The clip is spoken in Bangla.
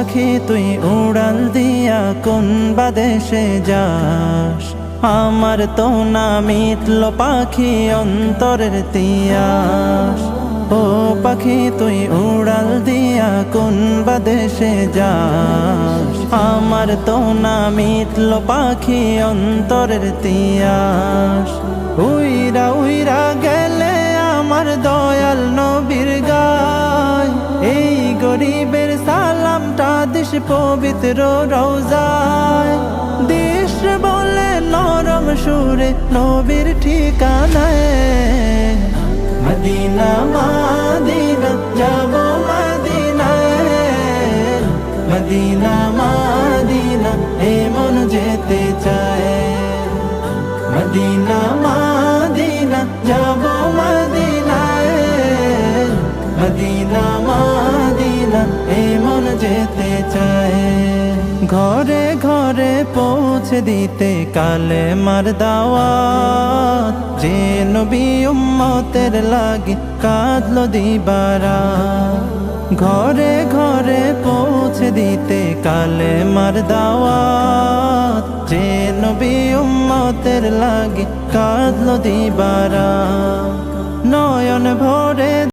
পাখি তুই উড়াল দিয়া কোন বাদেশে যাস? আমার তো না মিটল পাখি অন্তরের তিয়াস। ও পাখি তুই উড়াল দিয়া কোন বাদেশে যাস? আমার তো না মিটল পাখি অন্তরের তিয়াস। উইরা পবিত্র রোজায় দিস বলে নরম সুরে নবীর ঠিকানায়। মদিনা, মাদিনা, যাব মদিনায়। মদিনা, মাদিনা, এ মন যেতে চায়। মদিনা, মাদিনা, যাব মদিনায়। মদিনা যেতে চায় ঘরে ঘরে পৌঁছে দিতে কালে মার দাওয়াত। যে নবী উম্মতের লাগি কাঁদলো দিবারা। ঘরে ঘরে পৌঁছে দিতে কালে মার দাওয়াত। যে নবী উম্মতের লাগি কাঁদলো দিবারা। নয়ন ভরে